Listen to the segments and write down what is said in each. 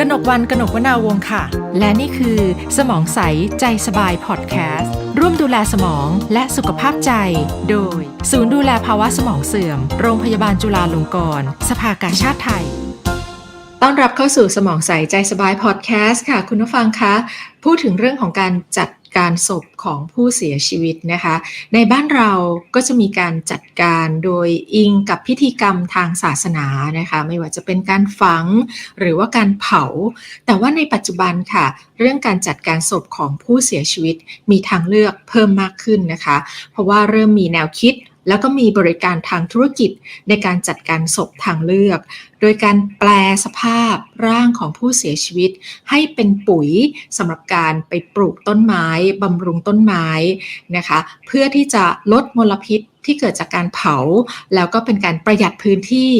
กนกวันกนกวนาวงค่ะ และนี่คือ สมองใสใจสบายพอดแคสต์ร่วมดูแลสมองและสุขภาพใจ โดย ศูนย์ดูแลภาวะสมองเสื่อม โรงพยาบาลจุฬาลงกรณ์สภากาชาติไทยต้อนรับเข้าสู่สมองใสใจสบายพอดแคสต์ค่ะ คุณผู้ฟังคะ พูดถึงเรื่องของการจัด การศพของผู้เสียชีวิตนะคะ ในบ้านเราก็จะมีการจัดการโดยอิงกับพิธีกรรมทางศาสนานะคะ ไม่ว่าจะเป็นการฝังหรือว่าการเผา แต่ว่าในปัจจุบันค่ะ เรื่องการจัดการศพของผู้เสียชีวิตมีทางเลือกเพิ่มมากขึ้นนะคะ เพราะว่าเริ่มมีแนวคิดแล้วก็มีบริการทางธุรกิจในการจัดการศพทางเลือกโดยการแปลสภาพร่างของผู้เสียชีวิต ให้เป็นปุ๋ยสำหรับการไปปลูกต้นไม้บำรุงต้นไม้นะคะ เพื่อที่จะลดมลพิษที่เกิดจากการเผา แล้วก็เป็นการประหยัดพื้นที่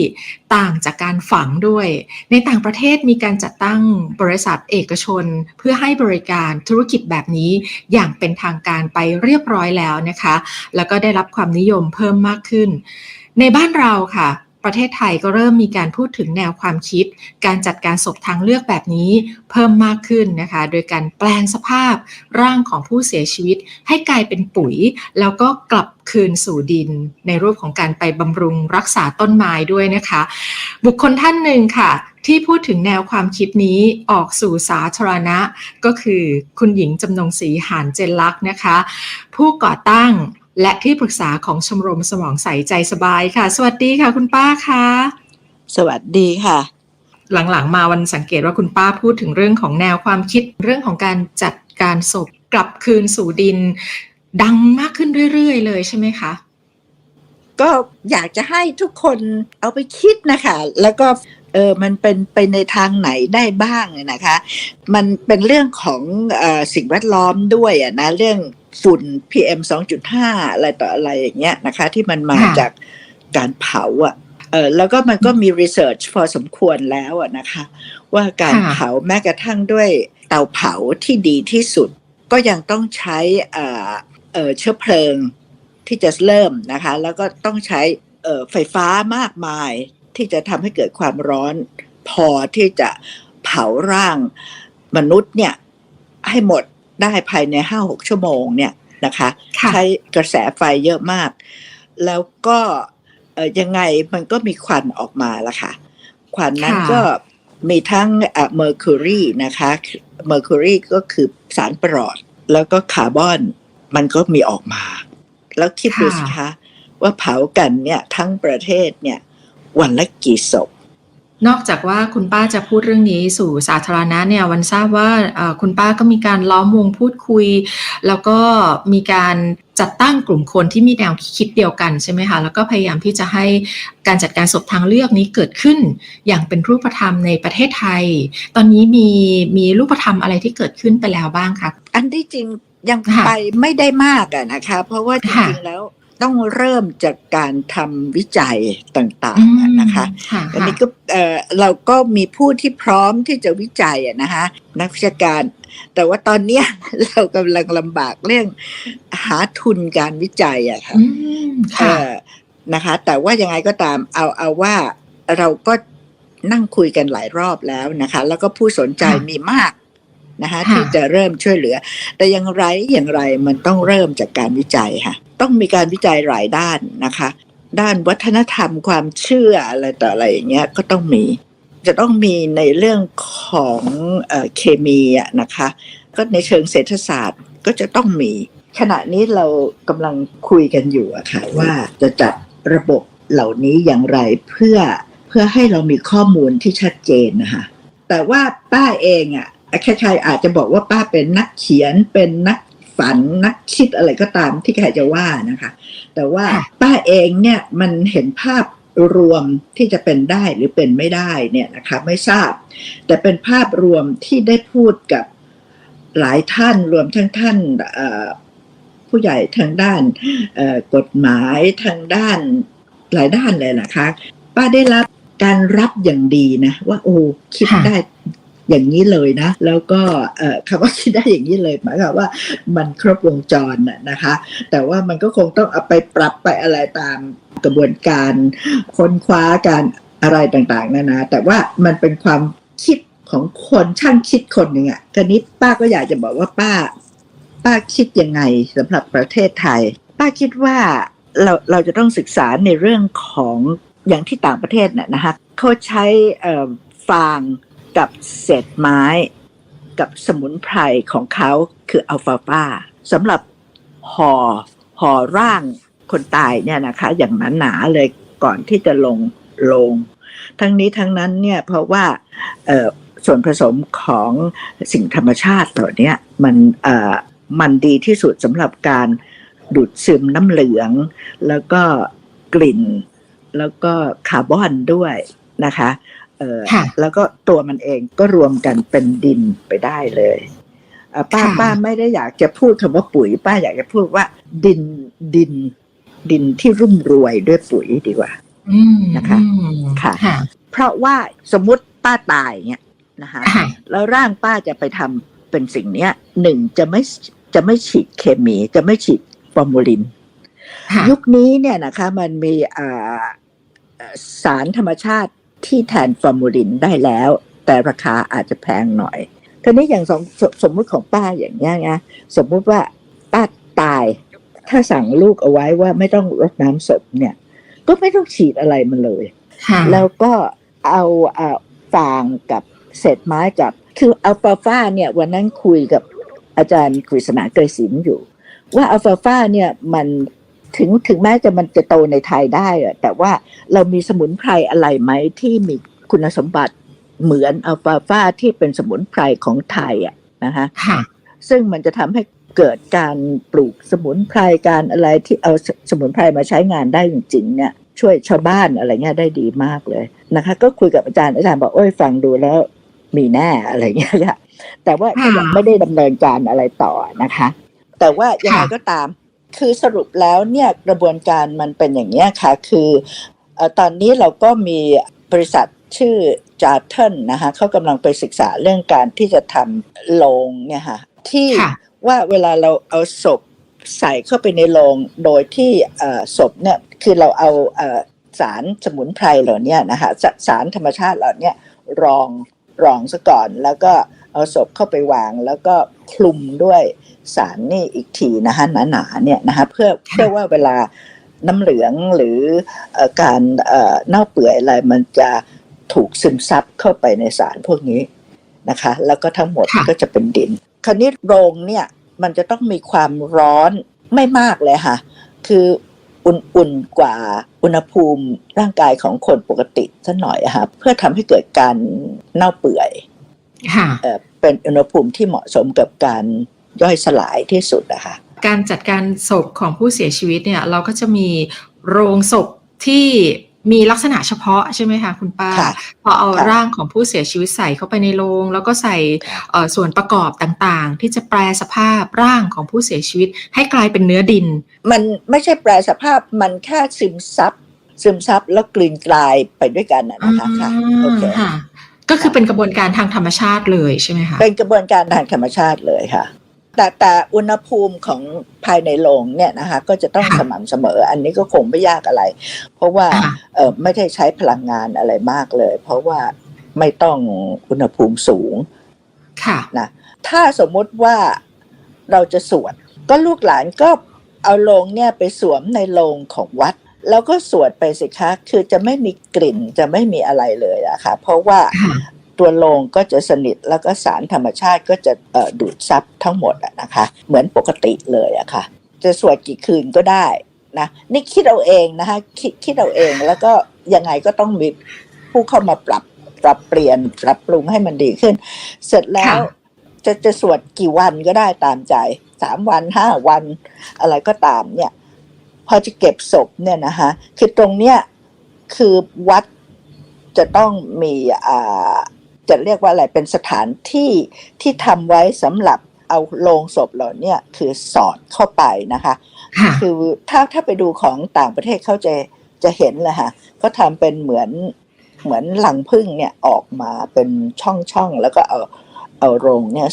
ต่างจากการฝังด้วย ในต่างประเทศมีการจัดตั้งบริษัทเอกชน เพื่อให้บริการธุรกิจแบบนี้อย่างเป็นทางการไปเรียบร้อยแล้วนะคะ แล้วก็ได้รับความนิยมเพิ่มมากขึ้น ในบ้านเราค่ะ ประเทศไทยก็เริ่มมีการพูดถึงแนวความคิด การจัดการศพทางเลือกแบบนี้เพิ่มมากขึ้นนะคะ โดยการแปลงสภาพร่างของผู้เสียชีวิต ให้กลายเป็นปุ๋ย แล้วก็กลับคืนสู่ดิน ในรูปของการไปบำรุงรักษาต้นไม้ด้วยนะคะ บุคคลท่านหนึ่งค่ะ ที่พูดถึงแนวความคิดนี้ออกสู่สาธารณะ ก็คือคุณหญิงจำนงศรีหานเจนลักษณ์นะคะ ผู้ก่อตั้ง และที่ปรึกษาของชมรมสมองใสใจสบายค่ะ สวัสดีค่ะคุณป้าคะสวัสดีค่ะ หลังๆ มาวันสังเกตว่าคุณป้าพูดถึงเรื่องของแนวความคิดเรื่องของการจัดการศพกลับคืนสู่ดิน ดังมากขึ้นเรื่อยๆ เลยใช่ไหมคะ ก็อยากจะให้ทุกคนเอาไปคิดนะคะ แล้วก็เออมันเป็นไปในทางไหนได้บ้างนะคะ มันเป็นเรื่องของเออสิ่งแวดล้อมด้วยอะนะเรื่องฝุ่น PM 2.5 อะไรต่ออะไรอย่างเงี้ยนะคะ ที่มันมาค่ะจากการเผาอะเออแล้วก็มันก็มีรีเสิร์ชพอสมควรแล้วอะนะคะ ว่าการค่ะเผาแม้กระทั่งด้วยเตาเผาที่ดีที่สุด ก็ยังต้องใช้เอ่อเอ่อเชื้อเพลิงที่จะเริ่มนะคะ แล้วก็ต้องใช้เอ่อไฟฟ้ามากมายที่จะทำให้เกิดความร้อน พอที่จะเผาร่างมนุษย์เนี่ยให้หมด ได้ภายในห้าหกชั่วโมงเนี่ยนะคะค่ะใช้กระแสไฟเยอะมาก แล้วก็เอ่อยังไงมันก็มีควันออกมาละค่ะ ควันนั้นค่ะก็มีทั้งเมอร์คิวรีนะคะเมอร์คิวรีก็คือสารประหลอด แล้วก็คาร์บอนมันก็มีออกมา แล้วคิดดูสิคะว่าเผากันเนี่ยทั้งประเทศเนี่ยวันละกี่ศพ นอกจากว่าคุณป้าจะพูดเรื่องนี้สู่สาธารณะเนี่ยวันทราบว่าเอ่อคุณป้าก็มีการล้อมวงพูดคุย แล้วก็มีการจัดตั้งกลุ่มคนที่มีแนวคิดเดียวกันใช่ไหมคะแล้วก็พยายามที่จะให้การจัดการศพทางเลือกนี้เกิดขึ้น อย่างเป็นรูปธรรมในประเทศไทย ตอนนี้มีมีรูปธรรมอะไรที่เกิดขึ้นไปแล้วบ้างคะอันที่จริงยังค่ะไปไม่ได้มากอะนะคะ เพราะว่าจค่ะริงๆแล้ว ต้องเริ่มจากการทำวิจัยต่างอืๆอะมนะคะค่ะอันนี้ก็เอ่อเราก็มีผู้ที่พร้อมที่จะวิจัยอะนะคะนักวิชาการ แต่ว่าตอนเนี้ยเรากำลังลำบากเรื่องหาทุนการวิจัยอะค่ะอืมเอค่ะอนะคะ แต่ว่ายังไงก็ตามเอาเอาว่าเราก็นั่งคุยกันหลายรอบแล้วนะคะ แล้วก็ผู้สนใจค่ะมีมากนะคะค่ะที่จะเริ่มช่วยเหลือ แต่อย่างไรอย่างไรมันต้องเริ่มจากการวิจัยค่ะ ต้องมีการวิจัยหลายด้านนะคะ ด้านวัฒนธรรมความเชื่ออะไรต่ออะไรอย่างเงี้ยก็ต้องมี จะต้องมีในเรื่องของเอเคมีอะนะคะ ก็ในเชิงเศรษฐศาสตร์ก็จะต้องมี ขณะนี้เรากำลังคุยกันอยู่อะค่ะว่าจะจัดระบบเหล่านี้อย่างไรเพื่อเพื่อให้เรามีข้อมูลที่ชัดเจนนะคะแต่ว่าป้าเองอะใครๆอาจจะบอกว่าป้าเป็นนักเขียนเป็นนัก ฝันนักคิดอะไรก็ตามที่ใครจะว่านะคะ แต่ว่าค่ะป้าเองเนี่ยมันเห็นภาพรวมที่จะเป็นได้หรือเป็นไม่ได้เนี่ยนะคะไม่ทราบ แต่เป็นภาพรวมที่ได้พูดกับหลายท่านรวมทั้งท่านเอ่อผู้ใหญ่ทางด้านเอ่อกฎหมายทางด้านหลายด้านเลยนะคะ ป้าได้รับการรับอย่างดีนะ ว่าโอ้คิดค่ะได้ อย่างนี้เลยนะ แล้วก็คำว่าคิดได้อย่างนี้เลยหมายความว่ามันครบวงจรน่ะนะคะ แต่ว่ามันก็คงต้องเอาไปปรับไปอะไรตามกระบวนการค้นคว้าการอะไรต่างๆนานาแต่ว่ามันเป็นความคิดของคนช่างคิดคนหนึ่งอะ่ะกนนี้ป้าก็อยากจะบอกว่าป้า ป้าคิดยังไงสำหรับประเทศไทย ป้าคิดว่าเราเราจะต้องศึกษาในเรื่องของอย่างที่ต่างประเทศน่ะนะคะเขาใช้ฟาง กับเศษไม้กับสมุนไพรของเขาคืออัลฟาฟาสำหรับห่อห่อร่างคนตายเนี่ยนะคะ อย่างหนาๆเลยก่อนที่จะลงลง ทั้งนี้ทั้งนั้นเนี่ยเพราะว่าส่วนผสมของสิ่งธรรมชาติตัวนี้มันมันดีที่สุดสำหรับการดูดซึมน้ำเหลือง แล้วก็กลิ่น แล้วก็คาร์บอนด้วยนะคะ เอ่อค่ะแล้วก็ตัวมันเองก็รวมกันเป็นดินไปได้เลยเอ่อป้าค่ะป้าไม่ได้อยากจะพูดคำว่าปุ๋ย ป้าอยากจะพูดว่า ดินดิน ดินที่รุ่มรวยด้วยปุ๋ยดีกว่าอืมนะคะอืมค่ะค่ะ เพราะว่าสมมติป้าตายเนี่ยนะคะค่ะแล้วร่างป้าจะไปทำเป็นสิ่งเนี้ยหนึ่งจะไม่จะไม่ฉีดเคมี จะไม่ฉีดฟอร์มูลินค่ะยุคนี้เนี่ยนะคะ มันมีอ่าเอ่อสารธรรมชาติ ที่แทนฟอร์มูลินได้แล้ว แต่ราคาอาจจะแพงหน่อยทีนี้อย่างสมสสมมุติของป้าอย่างเงี้ยนะสมมุติว่าป้าตาย ถ้าสั่งลูกเอาไว้ว่าไม่ต้องรดน้ำศพเนี่ย ก็ไม่ต้องฉีดอะไรมันเลยค่ะแล้วก็เอาเอ่อฟางกับเศษไม้กับ คืออัลฟาฟาเนี่ยวันนั้นคุยกับอาจารย์กฤษณาเกยศิลป์อยู่ ว่าอัลฟาฟาเนี่ยมัน ถึงถึงแม้จะมันจะโตในไทยได้อะแต่ว่าเรามีสมุนไพรอะไรไหมที่มีคุณสมบัติเหมือนอัลฟาฟาที่เป็นสมุนไพรของไทยอะนะคะค่ะซึ่งมันจะทำให้เกิดการปลูกสมุนไพรการอะไรที่เอาสสมุนไพรมาใช้งานได้จริงๆเนี่ยช่วยชาวบ้านอะไรเงี้ยได้ดีมากเลยนะคะ ก็คุยกับอาจารย์อาจารย์บอกโอ้ยฟังดูแล้วมีแน่อะไรเงี้ยค่ะแต่ว่าก็ยังไม่ได้ดำเนินการอะไรต่อนะคะ แต่ว่ายังไงก็ตาม คือสรุปแล้วเนี่ยกระบวนการมันเป็นอย่างนี้ยค่ะ คือเอ่อตอนนี้เราก็มีบริษัทชื่อจาร์เทนนะคะเขากำลังไปศึกษาเรื่องการที่จะทำโลงเนี่ยค่ะที่ค่ะว่าเวลาเราเอาศพใส่เข้าไปในโลงโดยที่เอ่อศพเนี่ยคือเราเอาเอ่อสารสมุนไพรเหล่าเนี้ยนะคะสสารธรรมชาติเหล่าเนี้ยรองรองซะก่อนแล้วก็ เอาศพเข้าไปวางแล้วก็คลุมด้วยสารนี่อีกทีนะคะหนาๆเนี่ยนะคะเพื่อเพื่อว่าเวลาน้ำเหลืองหรือเอ่อการเอ่อเน่าเปื่อยอะไรมันจะถูกซึมซับเข้าไปในสารพวกนี้นะคะ แล้วก็ทั้งหมดค่ะก็จะเป็นดิน คราวนี้โรงเนี่ยมันจะต้องมีความร้อนไม่มากเลยค่ะ คืออุ่นๆกว่าอุณหภูมิร่างกายของคนปกติสักหน่อยอะค่ะเพื่อทำให้เกิดการเน่าเปื่อย ค่ะเอ่อเป็นอุณหภูมิที่เหมาะสมกับการย่อยสลายที่สุดอะค่ะการจัดการศพของผู้เสียชีวิตเนี่ยเราก็จะมีโรงศพที่มีลักษณะเฉพาะใช่ไหมคะคุณป้าค่ะพอเอาค่ะร่างของผู้เสียชีวิตใส่เข้าไปในโรงแล้วก็ใส่ค่ะเอ่อส่วนประกอบต่างๆ ที่จะแปลสภาพร่างของผู้เสียชีวิต ให้กลายเป็นเนื้อดิน มันไม่ใช่แปลสภาพมันแค่ซึมซับซึมซับแล้วกลืนกลายไปด้วยกันอะนะคะค่ะโอเคค่ะ ก็คือเป็นกระบวนการทางธรรมชาติเลยใช่ไหมคะเป็นกระบวนการทางธรรมชาติเลยค่ะ แต่แต่อุณหภูมิของภายในโรงเนี่ยนะคะก็จะต้องค่ะสม่ำเสมอ อันนี้ก็คงไม่ยากอะไร เพราะว่าค่ะเออไม่ได้ใช้พลังงานอะไรมากเลย เพราะว่าไม่ต้องอุณหภูมิสูงค่ะนะถ้าสมมุติว่าเราจะสวดก็ลูกหลานก็เอาโลงเนี่ยไปสวมในโลงของวัด แล้วก็สวดไปสิคะคือจะไม่มีกลิ่นจะไม่มีอะไรเลยอะค่ะเพราะว่าค่ะตัวโลงก็จะสนิทแล้วก็สารธรรมชาติก็จะเอ่อดูดซับทั้งหมดอะนะคะ เหมือนปกติเลยอะค่ะ จะสวดกี่คืนก็ได้นะนี่คิดเอาเองนะคะคิดคิดเอาเองแล้วก็ยังไงก็ต้องมีผู้เข้ามาปรับปรับเปลี่ยนปรับปรุงให้มันดีขึ้น เสร็จแล้วค่ะจะจะสวดกี่วันก็ได้ตามใจสามวันห้าวันอะไรก็ตามเนี่ย พอจะเก็บศพเนี่ยนะคะคือตรงเนี้ยคือวัดจะต้องมีอ่าจะเรียกว่าอะไรเป็นสถานที่ที่ทำไว้สำหรับเอาโลงศพเหล่าเนี้ยคือสอดเข้าไปนะคะค่ะคือถ้าถ้าไปดูของต่างประเทศเขาจะจะเห็นเลยค่ะก็ทำเป็นเหมือนเหมือนหลังพึ่งเนี่ยออกมาเป็นช่องช่องๆแล้วก็เอาเอาโรงเนี่ย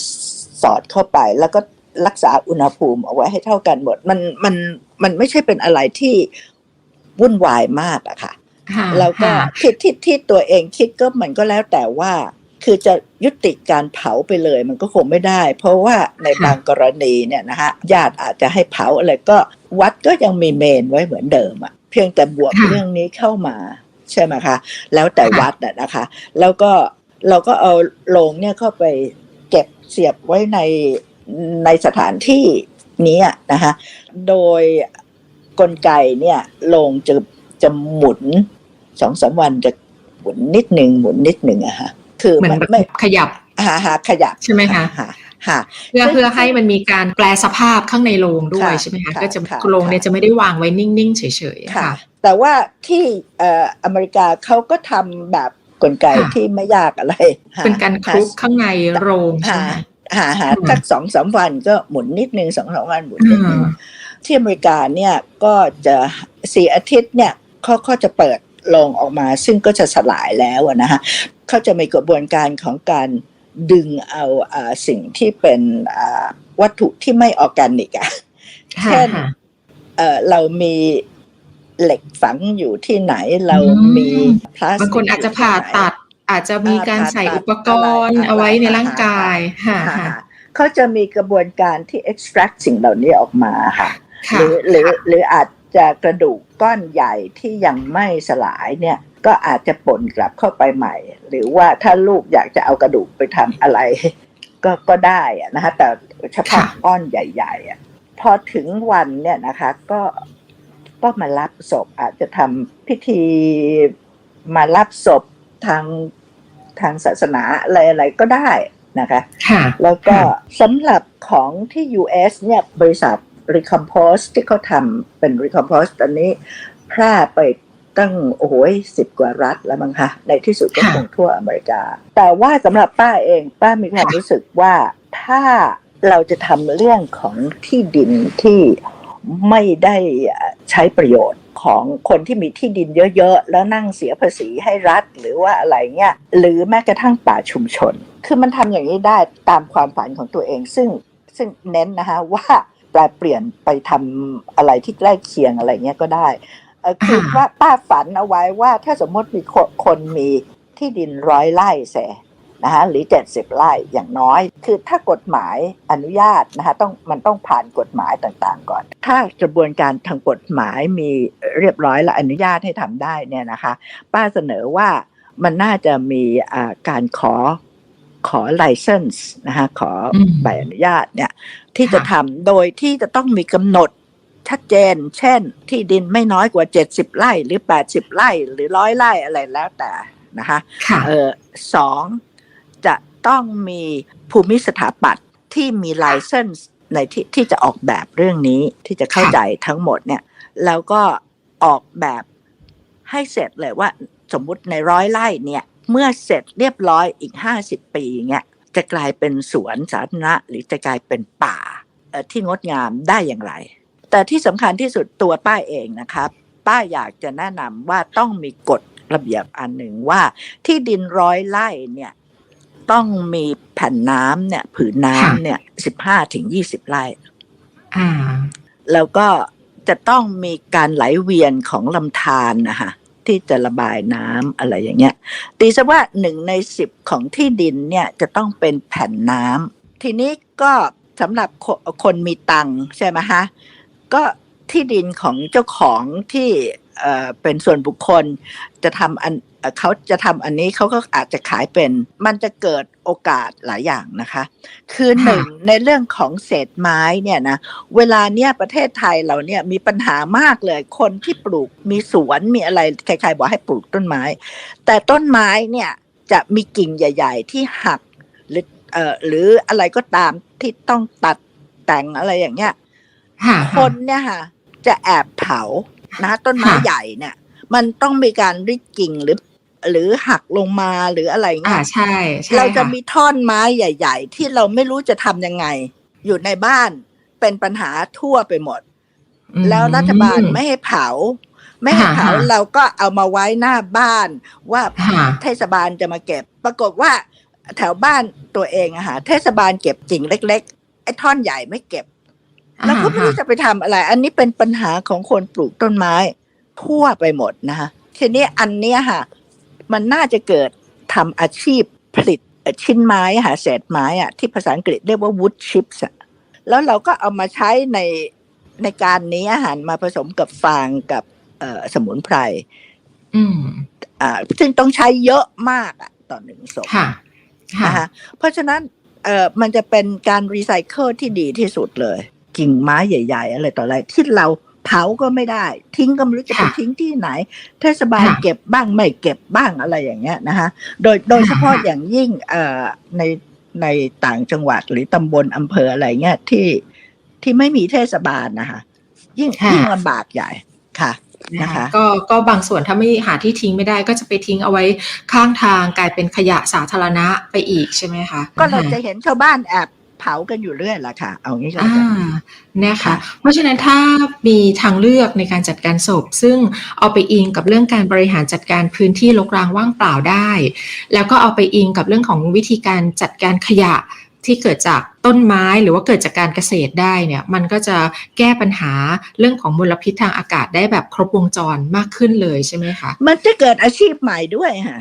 สอดเข้าไปแล้วก็ รักษาอุณหภูมิเอาไว้ให้เท่ากันหมด มันมันมันไม่ใช่เป็นอะไรที่วุ่นวายมากอะค่ะค่ะแล้วก็ค่ะที่ที่ที่ตัวเองคิดก็มันก็แล้วแต่ว่า คือจะยุติการเผาไปเลยมันก็คงไม่ได้ เพราะว่าในบางกรณีเนี่ยนะฮะญาติอาจจะให้เผาอะไรก็วัดก็ยังมีเมนไว้เหมือนเดิมอะเพียงแต่บวกค่ะเรื่องนี้เข้ามาใช่ไหมคะแล้วแต่ค่ะวัดอะนะคะ แล้วก็เราก็เอาโลงเนี่ยเข้าไปเก็บเสียบไว้ใน ในสถานที่นี้อะนะคะ โดยกลไกเนี่ยโลงจะจะหมุนสองสามวันจะหมุนนิดหนึ่งหมุนนิดหนึ่งอะฮะคือเหมือนไม่แบบไม่ขยับหาหาขยับใช่ไหมคะหาหาเพื่อเพื่อให้มันมีการแปลสภาพข้างในโรงด้วยค่ะใช่ไหมคะค่ะก็จะค่ะโรงเนี่ยจะไม่ได้วางไว้นิ่งๆเฉยๆค่ะค่ะแต่ว่าที่เอ่ออเมริกาเขาก็ทำแบบกลไกค่ะที่ไม่ยากอะไรหเป็นการคลุกข้างในโรงใช่ไหม หาหาอืมสักสองสามวันก็หมุนนิดนึงสองสามวันหมุนนิดนึงอ่าที่อเมริกาเนี่ยก็จะสี่อาทิตย์เนี่ยเขาเขาจะเปิดโรงออกมา ซึ่งก็จะสลายแล้วอะนะฮะเขาจะมีกระบวนการของการดึงเอาอ่าสิ่งที่เป็นอ่าวัตถุที่ไม่ออร์แกนิกอะค่ะเช่นค่ะเอ่อเรามีเหล็กฝังอยู่ที่ไหนเราอืมมีพลาสติกบางคนอาจจะผ่าตัด อาจจะมีการใส่อุปกรณ์เอาไว้ในร่างกายค่ะค่ะค่ะเขาจะมีกระบวนการที่ extract สิ่งเหล่านี้ออกมาค่ะหค่ะรือหรือหรืออาจจะกระดูกก้อนใหญ่ที่ยังไม่สลายเนี่ยก็อาจจะปนกลับเข้าไปใหม่ หรือว่าถ้าลูกอยากจะเอากระดูกไปทำอะไร ก็ก็ได้อะนะคะแต่เฉพาะค่ะก้อนใหญ่ๆอะพอถึงวันเนี่ยนะคะก็ก็มารับศพอาจจะทำพิธีมารับศพ ทางทางศาสนาอะไรอะไรก็ได้นะคะค่ะแล้วก็ค่ะสำหรับของที่ US เนี่ยบริษัท Recompose ที่เขาทำเป็น Recompose ตอนนี้แพร่ไปตั้งโอ้โหสิบกว่ารัฐแล้วมั้งคะในที่สุดก็ค่ะคงทั่วอเมริกา แต่ว่าสำหรับป้าเองป้ามีความค่ะรู้สึกว่าถ้าเราจะทำเรื่องของที่ดินที่ไม่ได้ใช้ประโยชน์ ของคนที่มีที่ดินเยอะๆ แล้วนั่งเสียภาษีให้รัฐหรือว่าอะไรเงี้ยหรือแม้กระทั่งป่าชุมชน คือมันทำอย่างนี้ได้ตามความฝันของตัวเอง ซึ่งซึ่งเน้นนะคะว่าแปลเปลี่ยนไปทำอะไรที่ใกล้เคียงอะไรเงี้ยก็ได้เอ่อคือค่ะว่าป้าฝันเอาไว้ว่าถ้าสมมติมีคนคนมีที่ดินร้อยไร่เส นะคะหรือเจ็ดสิบไร่อย่างน้อย คือถ้ากฎหมายอนุญาตนะคะต้องมันต้องผ่านกฎหมายต่างๆก่อน ถ้ากระบวนการทางกฎหมายมีเรียบร้อยและอนุญาตให้ทำได้เนี่ยนะคะ ป้าเสนอว่ามันน่าจะมีอ่าการขอขอ license นะคะขออมใบอนุญาตเนี่ยที่จะค่ะทำโดยที่จะต้องมีกำหนดชัดเจน เช่น ที่ดินไม่น้อยกว่า70ไร่หรือ80ไร่หรือร้อยไร่อะไรแล้วแต่นะคะค่ะเออสองจะ ต้องมีภูมิสถาปัตย์ที่มี license ในที่ที่จะออกแบบเรื่องนี้ที่จะเข้าใจทั้งหมดเนี่ยแล้วก็ออกแบบให้เสร็จเลยว่าสมมุติในร้อยไร่เนี่ยเมื่อเสร็จเรียบร้อยอีก 50 ปีเงี้ยจะกลายเป็นสวนสาธารณะหรือจะกลายเป็นป่าที่งดงามได้อย่างไร แต่ที่สำคัญที่สุดตัวป้าเองนะครับ ป้าอยากจะแนะนำว่าต้องมีกฎระเบียบอันหนึ่งว่าที่ดินร้อยไร่เนี่ย ต้องมีแผ่นน้ำเนี่ย ผืนน้ำเนี่ยสิบห้าถึงยี่สิบไร่อ่าแล้วก็จะต้องมีการไหลเวียนของลำธารนะคะที่จะระบายน้ำอะไรอย่างเงี้ย ตีซะว่าหนึ่งในสิบของที่ดินเนี่ยจะต้องเป็นแผ่นน้ำทีนี้ก็สำหรับคคนมีตังค์ใช่ไหมฮะก็ที่ดินของเจ้าของที่ เอ่อเป็นส่วนบุคคลจะทำอันเอ่อเขาจะทำอันนี้เขาก็อาจจะขายเป็น มันจะเกิดโอกาสหลายอย่างนะคะ คือหนึ่งในเรื่องของเศษไม้เนี่ยนะเวลาเนี้ยประเทศไทยเราเนี่ยมีปัญหามากเลย คนที่ปลูกมีสวนมีอะไรใครๆบอกให้ปลูกต้นไม้ แต่ต้นไม้เนี่ยจะมีกิ่งใหญ่ ๆ ที่หักหรือเอ่อหรืออะไรก็ตามที่ต้องตัดแต่งอะไรอย่างเงี้ยค่ะคนเนี่ยค่ะจะแอบเผา นะต้นไม้ค่ะใหญ่เนี่ย มันต้องมีการริดกิ่งหรือ หรือหักลงมาหรืออะไรอ่าเงี้ยใช่ใช่เราจะค่มีท่อนไม้ใหญ่ ๆ ที่เราไม่รู้จะทำยังไง อยู่ในบ้านเป็นปัญหาทั่วไปหมดอืมแล้วรัฐบาลไม่ให้เผา ไม่ให้เผาค่ะเราก็เอามาไว้หน้าบ้าน ว่าค่ะเทศบาลจะมาเก็บ ปรากฏว่าแถวบ้านตัวเองอะค่ะเทศบาลเก็บกิ่งเล็ก ๆ ไอ้ท่อนใหญ่ไม่เก็บ เราก็ไม่รู้จะไปทำอะไร อันนี้เป็นปัญหาของคนปลูกต้นไม้ทั่วไปหมดนะคะทีนี้อันเนี้ยค่ะ มันน่าจะเกิดทำอาชีพผลิตเอ่อชิ้นไม้อะค่ะเศษไม้อะที่ภาษาอังกฤษเรียกว่า wood chips อะแล้วเราก็เอามาใช้ในในการนี้อาหารมาผสมกับฟางกับเอ่อสมุนไพรอืมอ่าซึ่งต้องใช้เยอะมากอะต่อหนึ่งศพค่ะค่ะนะคะเพราะฉะนั้นเอ่อมันจะเป็นการรีไซเคิลที่ดีที่สุดเลย กิ่งไม้ใหญ่ ๆ อะไรต่ออะไรที่เราเผาก็ไม่ได้ ทิ้งก็ไม่รู้จะไปค่ะทิ้งที่ไหน เทศบาลค่ะเก็บบ้างไม่เก็บบ้างอะไรอย่างเงี้ยนะคะโดยโดยเฉพาะค่ะอย่างยิ่งเอ่อในในต่างจังหวัดหรือตำบลอำเภออะไรเงี้ยที่ที่ไม่มีเทศบาลนะคะยิ่งค่ะยิ่งลำบากใหญ่ค่ะนะคะก็ก็บางส่วนถ้าไม่หาที่ทิ้งไม่ได้ก็จะไปทิ้งเอาไว้ข้างทางกลายเป็นขยะสาธารณะไปอีกใช่ไหมคะก็เราจะเห็นชาวบ้านแอบเผากันอยู่เรื่อยละค่ะ เอางี้ก็อ่าแล้วกันนะคะค่ะเพราะฉะนั้นถ้ามีทางเลือกในการจัดการศพ ซึ่งเอาไปอิงกับเรื่องการบริหารจัดการพื้นที่รกร้างว่างเปล่าได้ แล้วก็เอาไปอิงกับเรื่องของวิธีการจัดการขยะที่เกิดจากต้นไม้หรือว่าเกิดจากการเกษตรได้เนี่ย มันก็จะแก้ปัญหาเรื่องของมลพิษทางอากาศได้แบบครบวงจรมากขึ้นเลยใช่ไหมคะ มันจะเกิดอาชีพใหม่ด้วยค่ะ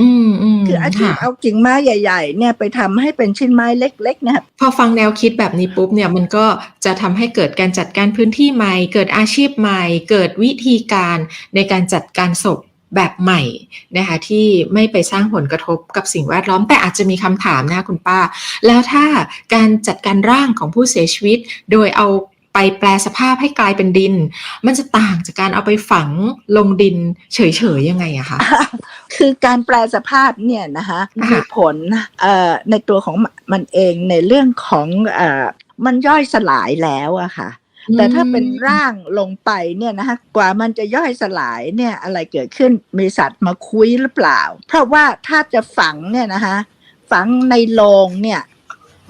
อืมอืมคืออาชีพค่ะ เอากิ่งไม้ใหญ่ ๆ เนี่ยไปทำให้เป็นชิ้นไม้เล็ก ๆ นะครับ พอฟังแนวคิดแบบนี้ปุ๊บเนี่ยมันก็จะทำให้เกิดการจัดการพื้นที่ใหม่ เกิดอาชีพใหม่ เกิดวิธีการในการจัดการศพแบบใหม่นะคะที่ไม่ไปสร้างผลกระทบกับสิ่งแวดล้อม แต่อาจจะมีคำถามนะคะคุณป้า แล้วถ้าการจัดการร่างของผู้เสียชีวิต โดยเอา ไปแปลสภาพให้กลายเป็นดิน มันจะต่างจากการเอาไปฝังลงดิน เฉยๆยังไงอะคะคือการแปลสภาพเนี่ยนะคะค่ะมีผลเอ่อในตัวของมันเองในเรื่องของเอ่อมันย่อยสลายแล้วอะค่ะแต่ถ้าเป็นร่างลงไปเนี่ยนะคะกว่ามันจะย่อยสลายเนี่ยอะไรเกิดขึ้นมีสัตว์มาคุยหรือเปล่า เพราะว่าถ้าจะฝังเนี่ยนะคะฝังในโลงเนี่ย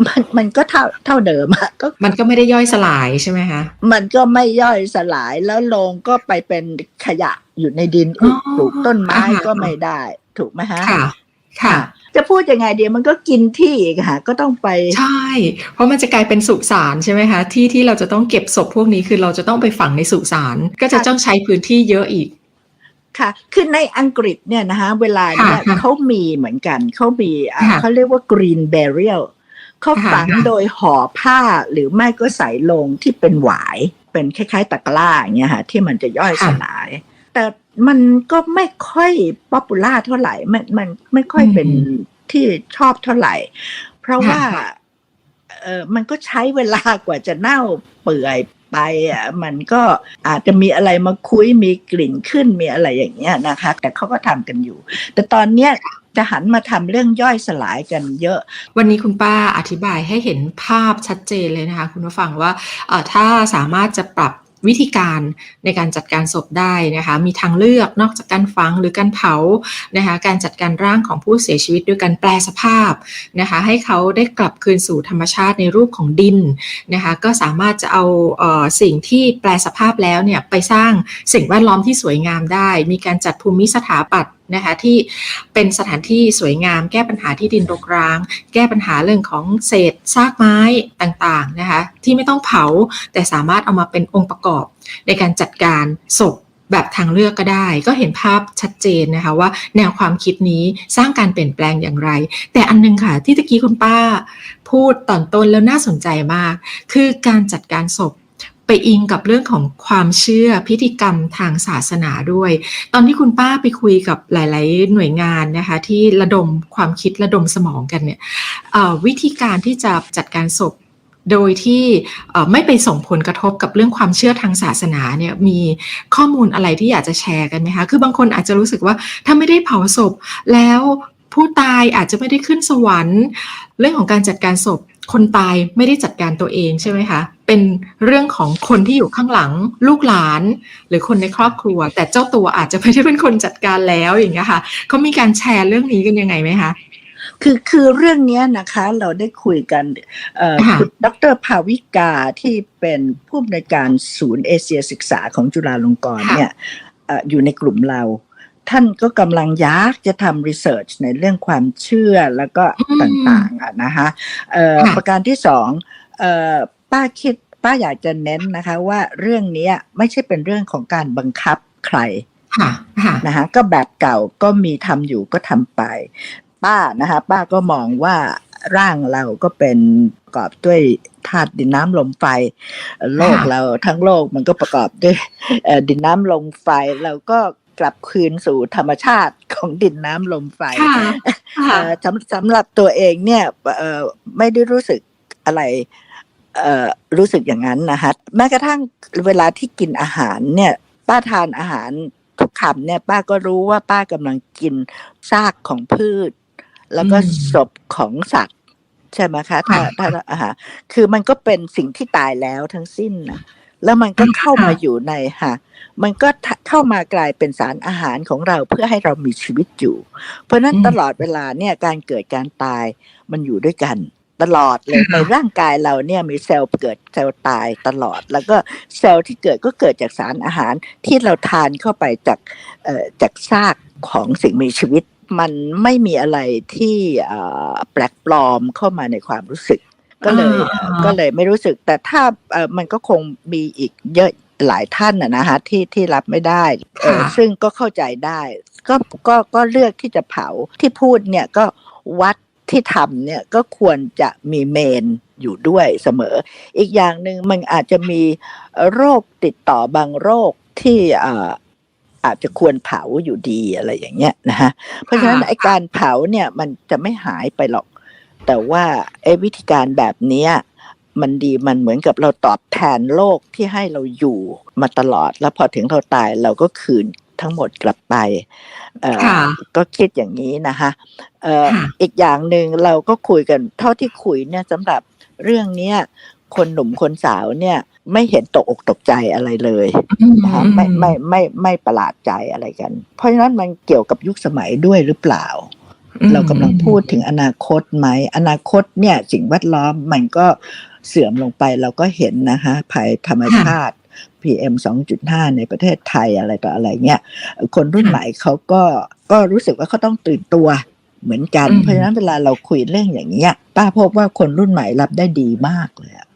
มันมันก็เท่าเท่าเดิมอะก็มันก็ไม่ได้ย่อยสลายใช่ไหมคะมันก็ไม่ย่อยสลายแล้วโลงก็ไปเป็นขยะอยู่ในดินอีกอ๋อปลูกต้นไม้อ่าก็ไม่ได้ ถูกไหมฮะค่ะ ค่ะจะพูดยังไงเดียวมันก็กินที่อีกค่ะ ก็ต้องไปใช่ เพราะมันจะกลายเป็นสุสานใช่ไหมคะ ที่ที่เราจะต้องเก็บศพพวกนี้คือเราจะต้องไปฝังในสุสานก็จะต้องใช้พื้นที่เยอะอีกค่ะ คือในอังกฤษเนี่ยนะคะเวลาเนี่ยค่ะเขามีเหมือนกัน เขามีอ่าค่ะเขาเรียกว่า green burial เขาค่ะฝังค่ะโดยห่อผ้าหรือไม่ก็ใส่ลงที่เป็นหวาย เป็นคล้ายๆตะกร้าอย่างเงี้ยค่ะที่มันจะย่อยสลาย แต่มันก็ไม่ค่อยป๊อปปูล่าเท่าไหร่มันมันไม่ค่อยเป็นที่ชอบเท่าไหร่ เพราะว่าค่ะเออมันก็ใช้เวลากว่าจะเน่าเปื่อยไปอะมันก็อาจจะมีอะไรมาคุยมีกลิ่นขึ้นมีอะไรอย่างเงี้ยนะคะ แต่เขาก็ทำกันอยู่ แต่ตอนเนี้ย จะหันมาทำเรื่องย่อยสลายกันเยอะ วันนี้คุณป้าอธิบายให้เห็นภาพชัดเจนเลยนะคะ คุณผู้ฟังว่าถ้าสามารถจะปรับวิธีการในการจัดการศพได้นะคะ มีทางเลือกนอกจากการฝังหรือการเผานะคะ การจัดการร่างของผู้เสียชีวิตด้วยการแปลสภาพนะคะ ให้เขาได้กลับคืนสู่ธรรมชาติในรูปของดินนะคะ ก็สามารถจะเอาเออสิ่งที่แปลสภาพแล้วเนี่ยไปสร้างสิ่งแวดล้อมที่สวยงามได้ มีการจัดภูมิสถาปัตย์ นะคะที่เป็นสถานที่สวยงาม แก้ปัญหาที่ดินรกร้าง แก้ปัญหาเรื่องของเศษซากไม้ต่างๆนะคะที่ไม่ต้องเผาแต่สามารถเอามาเป็นองค์ประกอบ ในการจัดการศพแบบทางเลือกก็ได้ ก็เห็นภาพชัดเจนนะคะว่าแนวความคิดนี้สร้างการเปลี่ยนแปลงอย่างไร แต่อันนึงค่ะที่ตะกี้คุณป้า พูดตอนต้นแล้วน่าสนใจมาก คือการจัดการศพ ไปอิงกับเรื่องของความเชื่อพิธีกรรมทางศาสนาด้วย ตอนที่คุณป้าไปคุยกับหลาย ๆ หน่วยงานนะคะ ที่ระดมความคิดระดมสมองกันเนี่ยวิธีการที่จะจัดการศพโดยที่ไม่ไปส่งผลกระทบกับเรื่องความเชื่อทางศาสนาเนี่ยมีข้อมูลอะไรที่อยากจะแชร์กันไหมคะ คือบางคนอาจจะรู้สึกว่าถ้าไม่ได้เผาศพ แล้วผู้ตายอาจจะไม่ได้ขึ้นสวรรค์ เรื่องของการจัดการศพคนตายไม่ได้จัดการตัวเองใช่ไหมคะ เป็นเรื่องของคนที่อยู่ข้างหลังลูกหลาน หรือคนในครอบครัว แต่เจ้าตัวอาจจะไม่ได้เป็นคนจัดการแล้วอย่างเงี้ยค่ะเขามีการแชร์เรื่องนี้กันยังไงไหมคะคือคือเรื่องเนี้ยนะคะเราได้คุยกันเอ่อค่ะคุณดรภาวิกาที่เป็นผู้อำนวยการศูนย์เอเชียศึกษาของจุฬาลงกรณ์เนี่ยเอ่ออยู่ในกลุ่มเรา ท่านก็กำลังอยากจะทำรีเสิร์ชในเรื่องความเชื่อแล้วก็อืมต่างๆอะนะคะเอ่อค่ะประการที่สองเอ่อ ป้าคิดป้าอยากจะเน้นนะคะว่าเรื่องเนี้ยไม่ใช่เป็นเรื่องของการบังคับใครค่ะค่ะนะคะก็แบบเก่าก็มีทำอยู่ก็ทำไป ป้านะคะ ป้าก็มองว่าร่างเราก็เป็นประกอบด้วยธาตุดินน้ำลมไฟ โลกเราทั้งโลกมันก็ประกอบด้วยเอ่อดินน้ำลมไฟเราก็กลับคืนสู่ธรรมชาติของดินน้ำลมไฟค่ะค่ะเอ่อสำสำหรับตัวเองเนี่ยเอ่อไม่ได้รู้สึกอะไรเอ่อ รู้สึกอย่างนั้นนะคะแม้กระทั่งเวลาที่กินอาหารเนี่ย ป้าทานอาหารทุกคำเนี่ย ป้าก็รู้ว่าป้ากำลังกินซากของพืช แล้วก็อืมศพของสัตว์ ใช่ไหมคะถ้าค่ะถ้าอาหารคือมันก็เป็นสิ่งที่ตายแล้วทั้งสิ้นนะแล้วมันก็เข้ามาอยู่ในค่ะ มันก็เข้ามากลายเป็นสารอาหารของเราเพื่อให้เรามีชีวิตอยู่ เพราะฉะนั้นอืมตลอดเวลาเนี่ยการเกิดการตายมันอยู่ด้วยกัน ตลอดเลยค่ะในร่างกายเราเนี่ยมีเซลล์เกิดเซลล์ตายตลอด แล้วก็เซลล์ที่เกิดก็เกิดจากสารอาหารที่เราทานเข้าไปจากเอ่อจากซากของสิ่งมีชีวิต มันไม่มีอะไรที่เอ่อแปลกปลอมเข้ามาในความรู้สึก ก็เลยอ่าก็เลยไม่รู้สึก แต่ถ้าเอ่อมันก็คงมีอีกเยอะหลายท่านนะนะฮะที่ที่รับไม่ได้เอ่อค่ะซึ่งก็เข้าใจได้ ก็ก็ก็เลือกที่จะเผาที่พูดเนี่ยก็วัด ที่ทำเนี่ยก็ควรจะมีเมนอยู่ด้วยเสมอ อีกอย่างหนึ่งมันอาจจะมีโรคติดต่อบางโรคที่เอ่ออาจจะควรเผาอยู่ดีอะไรอย่างเงี้ยนะฮะเพราะฉะนั้นค่ะไอการเผาเนี่ยมันจะไม่หายไปหรอก แต่ว่าไอ้วิธีการแบบเนี้ยมันดีมันเหมือนกับเราตอบแทนโลกที่ให้เราอยู่มาตลอด แล้วพอถึงเราตายเราก็คืน ทั้งหมดกลับไปเอ่อค่ะก็คิดอย่างนี้นะคะเอ่อค่ะอีกอย่างหนึ่งเราก็คุยกันเท่าที่คุยเนี่ยสำหรับเรื่องเนี้ยคนหนุ่มคนสาวเนี่ยไม่เห็นตกอกตกใจอะไรเลยอืมนะคะไม่ไม่ไม่ไม่ประหลาดใจอะไรกัน เพราะฉะนั้นมันเกี่ยวกับยุคสมัยด้วยหรือเปล่าอืมเรากำลังพูดถึงอนาคตไหมอนาคตเนี่ยสิ่งแวดล้อมมันก็เสื่อมลงไปเราก็เห็นนะคะภัยธรรมชาติ PM 2.5 ในประเทศไทยอะไรต่ออะไรเงี้ยคนรุ่นใหม่เขาก็ก็รู้สึกว่าเขาต้องตื่นตัวเหมือนกันอืมเพราะฉะนั้นเวลาเราคุยเรื่องอย่างเงี้ยป้าพบว่าคนรุ่นใหม่รับได้ดีมากเลยอะ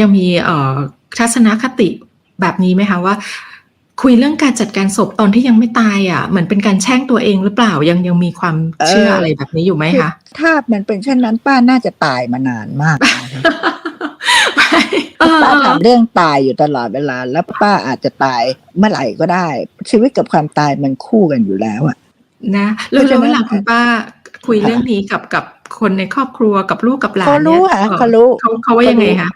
ยังมีเอ่อทัศนคติแบบนี้ไหมคะว่า คุยเรื่องการจัดการศพตอนที่ยังไม่ตายอะเหมือนเป็นการแช่งตัวเองหรือเปล่ายังยังมีความเชื่ออะไรแบบนี้อยู่ไหมคะถ้ามันเป็นเช่นนั้นป้าน่าจะตายมานานมากนะคะเออ ป้าถามเรื่องตายอยู่ตลอดเวลา แล้วป้าอาจจะตายเมื่อไหร่ก็ได้ ชีวิตกับความตายมันคู่กันอยู่แล้วอะนะแล้วเพราะฉะนั้นแล้วเวลาคุณป้าคุยเรื่องนี้กับกับคนในครอบครัวกับลูกกับหลานเขารู้นี่ยค่ะเขารู้เขาเขาว่ายังไงคะ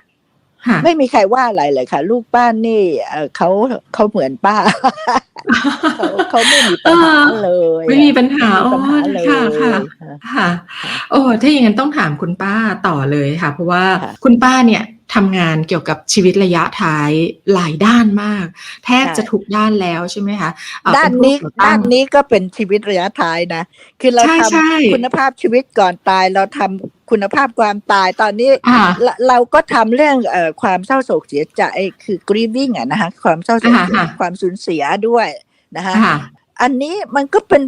ค่ะไม่มีใครว่าอะไรเลยค่ะ ลูกป้านี่เอ่อเขาเขาเหมือนป้าเขาเขาไม่มีปัญหาเลยอะไม่มีปัญหาไม่มีปัญหาเลยค่ะค่ะค่ะ โอ้ถ้าอย่างนั้นต้องถามคุณป้าต่อเลยค่ะ เพราะว่าค่ะคุณป้าเนี่ย ทำงานเกี่ยวกับชีวิตระยะท้ายหลายด้านมาก แทบจะทุกด้านแล้วใช่ไหมคะเอ่อด้านเป็นี้ผู้ก่อตั้ด้างนนี้ก็เป็นชีวิตระยะท้ายนะ คือเราใช่ทใช่ำคุณภาพชีวิตก่อนตาย เราทำคุณภาพความตายตอนนี้อ่าเราเราก็ทำเรื่องเอ่อความเศร้าโศกเสียใจคือ grieving อะนะคะความเศร้าโศกเสียอ่าฮะความสูญเสียด้วยนะคะค่ะอันนี้มันก็เป็น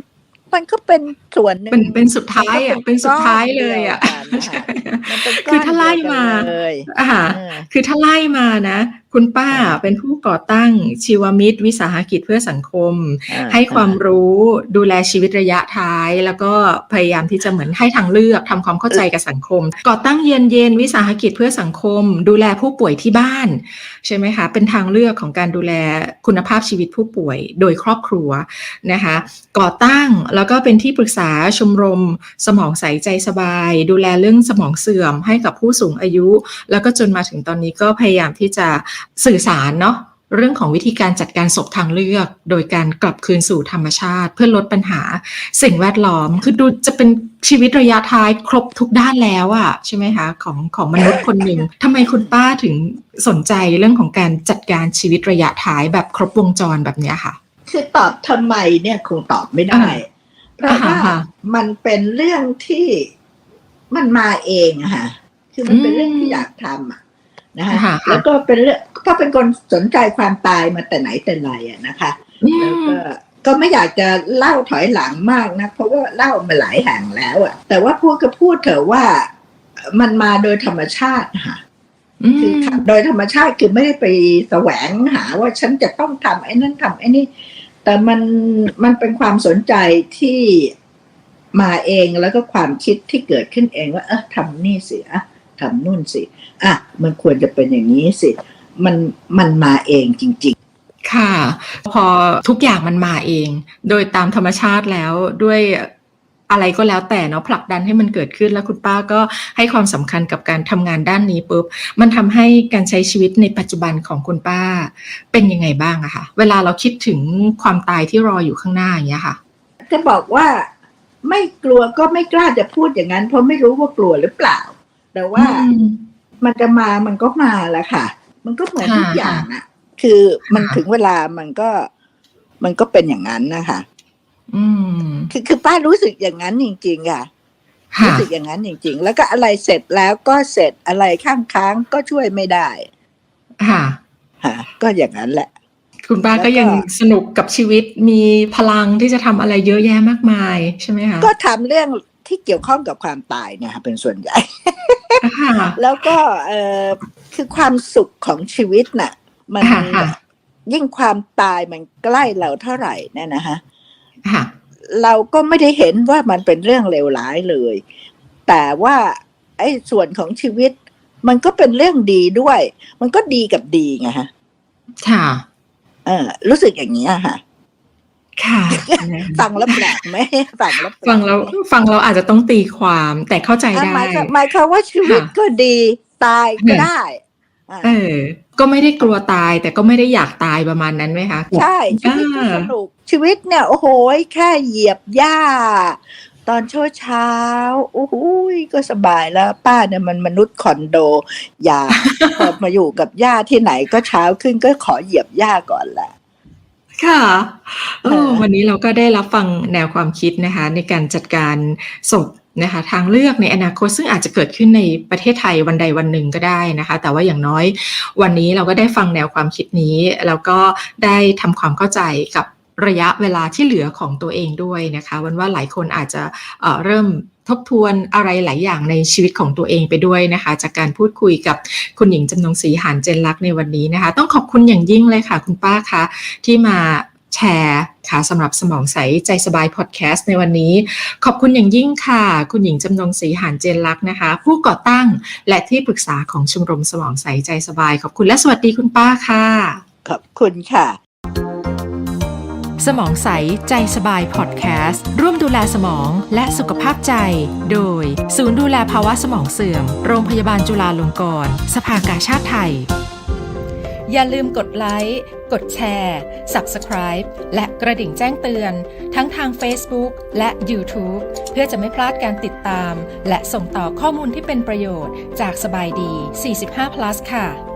มันก็เป็นส่วนหนึ่งเป็นเป็นสุดท้ายอะมัเป็นสุดท้ายเลยอะมันเป็นก้คือถ้าไล่มาเลยอ่าเออคือถ้าไล่มานะ คุณป้าอ่าเป็นผู้ก่อตั้งชีวมิตร วิสาหกิจเพื่อสังคมอ่าให้ความรู้ดูแลชีวิตระยะท้าย แล้วก็พยายามที่จะเหมือนให้ทางเลือกทำความเข้าใจกับสังคม ก่อตั้งเย็นเย็นวิสาหกิจเพื่อสังคม ดูแลผู้ป่วยที่บ้าน ใช่ไหมคะ เป็นทางเลือกของการดูแลคุณภาพชีวิตผู้ป่วย โดยครอบครัวนะคะก่อตั้งแล้วก็เป็นที่ปรึกษาชมรม สมองใสใจสบาย ดูแลเรื่องสมองเสื่อมให้กับผู้สูงอายุ แล้วก็จนมาถึงตอนนี้ก็พยายามที่จะสื่อสารเนาะเรื่องของวิธีการจัดการศพทางเลือก โดยการกลับคืนสู่ธรรมชาติ เพื่อลดปัญหาสิ่งแวดล้อม คือดูจะเป็นชีวิตระยะท้ายครบทุกด้านแล้วอะใช่ไหมคะของของมนุษย์คนหนึ่งทำไมคุณป้าถึงสนใจเรื่องของการจัดการชีวิตระยะท้ายแบบครบวงจรแบบเนี้ยค่ะ คือตอบทำไมเนี่ยคงตอบไม่ได้อ่าเพราะว่าอ่าฮะมันเป็นเรื่องที่มันมาเองอะค่ะคือมันเป็นเรื่องที่อยากทำอะ นะคะค่ะแล้วก็เป็นเรื่องก็เป็นคนสนใจความตายมาแต่ไหนแต่ไรอะนะคะอืแล้วมก็ก็ไม่อยากจะเล่าถอยหลังมากนะเพราะว่าเล่ามาหลายแห่งแล้วอะแต่ว่าพูดก็พูดเถอะว่ามันมาโดยธรรมชาติค่ะอืคือมโดยธรรมชาติคือไม่ได้ไปแสวงหาว่าฉันจะต้องทำไอ้นั่นทำไอ้นี่ แต่มันมันเป็นความสนใจที่มาเองแล้วก็ความคิดที่เกิดขึ้นเองว่า เออทำนี่สิอะทำนู่นสิ อะมันควรจะเป็นอย่างนี้สิ มันมันมาเองจริงค่ะ พอทุกอย่างมันมาเอง โดยตามธรรมชาติแล้วด้วยอะไรก็แล้วแต่เนาะผลักดันให้มันเกิดขึ้นแล้วคุณป้าก็ให้ความสำคัญกับการทำงานด้านนี้ปุ๊บมันทำให้การใช้ชีวิตในปัจจุบันของคุณป้าเป็นยังไงบ้างอะคะเวลาเราคิดถึงความตายที่รออยู่ข้างหน้าอย่างเงี้ยค่ะๆจะบอกว่าไม่กลัวก็ไม่กล้าจะพูดอย่างนั้น เพราะไม่รู้ว่ากลัวหรือเปล่า แต่ว่าอื มมันจะมามันก็มาแหละค่ะ มันก็เหมือนค่ะทุกอย่างอะ คือมันค่ะถึงเวลามันก็ มันก็เป็นอย่างนั้นนะคะอืมคือคือป้ารู้สึกอย่างนั้นจริงๆค่ะค่ะรู้สึกอย่างนั้นจริง ๆ แล้วก็อะไรเสร็จแล้วก็เสร็จอะไรข้างค้างก็ช่วยไม่ได้ ค่ะค่ะก็อย่างนั้นแหละ คุณป้าแล้วก็ก็ยังสนุกกับชีวิตมีพลังที่จะทำอะไรเยอะแยะมากมายใช่ไหมคะก็ทำเรื่อง ที่เกี่ยวข้องกับความตายเนี่ยค่ะเป็นส่วนใหญ่ค่ะแล้วก็เออคือความสุขของชีวิตน่ะ มันค่ะค่ะยิ่งความตายมันใกล้เราเท่าไหร่เนี่ยนะคะค่ะเราก็ไม่ได้เห็นว่ามันเป็นเรื่องเลวร้ายเลย แต่ว่าไอ้ส่วนของชีวิต มันก็เป็นเรื่องดีด้วย มันก็ดีกับดีไงฮะ ค่ะ เออรู้สึกอย่างนี้อะค่ะ ค่ะ ฟังแล้วแปลกไหมฟังแล้วแปลกฟังเราฟังเราอาจจะต้องตีความแต่เข้าใจอะได้หมายความหมายความว่าชีวิตค่ะก็ดีตายก็ได้อะเออ ก็ไม่ได้กลัวตายแต่ก็ไม่ได้อยากตายประมาณนั้นไหมคะ ใช่ชีวิตก็อ่าสนุกชีวิตเนี่ยโอ้โหแค่เหยียบหญ้า ตอนเช้าเช้าๆโอ้โหก็สบายแล้ว ป้าเนี่ยมันมนุษย์คอนโด อย่าพอมาอยู่กับหญ้าที่ไหนก็เช้าขึ้นก็ขอเหยียบหญ้าก่อนแหละ ค่ะเออเออวันนี้เราก็ได้รับฟังแนวความคิดนะคะ ในการจัดการศพนะคะ ทางเลือกในอนาคตซึ่งอาจจะเกิดขึ้นในประเทศไทยวันใดวันหนึ่งก็ได้นะคะ แต่ว่าอย่างน้อยวันนี้เราก็ได้ฟังแนวความคิดนี้ แล้วก็ได้ทำความเข้าใจกับ ระยะเวลาที่เหลือของตัวเองด้วยนะคะวันว่าหลายคนอาจจะเเริ่มทบทวนอะไรหลายอย่างในชีวิตของตัวเองไปด้วยนะคะ จากการพูดคุยกับคุณหญิงจำนงศรีหานเจนลักษณ์ในวันนี้นะคะ ต้องขอบคุณอย่างยิ่งเลยค่ะ คุณป้าคะที่มาแชร์ค่ะสำหรับสมองใสใจสบายพอดแคสต์ในวันนี้ ขอบคุณอย่างยิ่งค่ะ คุณหญิงจำนงศรีหานเจนลักษณ์นะคะ ผู้ก่อตั้งและที่ปรึกษาของชมรมสมองใสใจสบาย ขอบคุณและสวัสดีคุณป้าค่ะ ขอบคุณค่ะ สมองใส ใจสบายพอดแคสต์ร่วมดูแลสมองและสุขภาพใจ โดย ศูนย์ดูแลภาวะสมองเสื่อม โรงพยาบาลจุฬาลงกรณ์สภากาชาติไทย อย่าลืมกดไลค์กดแชร์ Subscribe และกระดิ่งแจ้งเตือน ทั้งทาง Facebook และ YouTube เพื่อจะไม่พลาดการติดตาม และส่งต่อข้อมูลที่เป็นประโยชน์จากสบายดี 45 plus ค่ะ